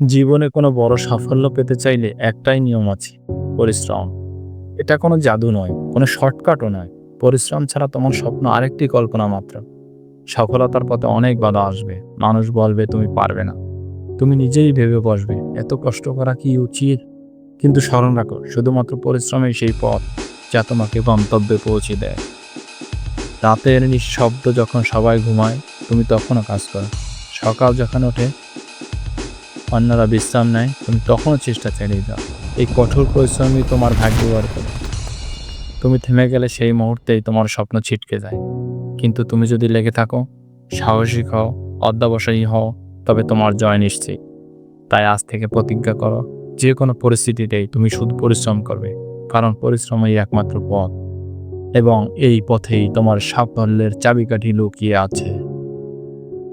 জীবনে কোনো বড় সাফল্য পেতে চাইলে একটাই নিয়ম আছে, পরিশ্রম। এটা কোনো জাদু নয়, কোনো শর্টকাটও নয়। পরিশ্রম ছাড়া তোমার স্বপ্ন আরেকটি কল্পনা মাত্র। সফলতার পথে অনেক বাধা আসবে। মানুষ বলবে, তুমি পারবে না। তুমি নিজেই ভেবে বসবে, এত কষ্ট করা কি উচিত? কিন্তু স্মরণ রাখো, শুধুমাত্র পরিশ্রমেই সেই পথ যা তোমাকে গন্তব্যে পৌঁছে দেয়। রাতের নিঃশব্দ যখন সবাই ঘুমায়, তুমি তখনও কাজ করো। সকাল যখন ওঠে অন্যরা বিশ্রাম নেয়, তুমি তখনও চেষ্টা চালিয়ে যাও। এই কঠোর পরিশ্রমই তোমার ভাগ্য বার করে তুমি থেমে গেলে সেই মুহূর্তেই তোমার স্বপ্ন ছিটকে যায়। কিন্তু তুমি যদি লেগে থাকো, সাহসিক হও, অধ্যাবসায়ী হও, তবে তোমার জয় নিশ্চিত। তাই আজ থেকে প্রতিজ্ঞা করো, যে কোনো পরিস্থিতিতেই তুমি শুধু পরিশ্রম করবে, কারণ পরিশ্রমই একমাত্র পথ। এবং এই পথেই তোমার সাফল্যের চাবিকাঠি লুকিয়ে আছে।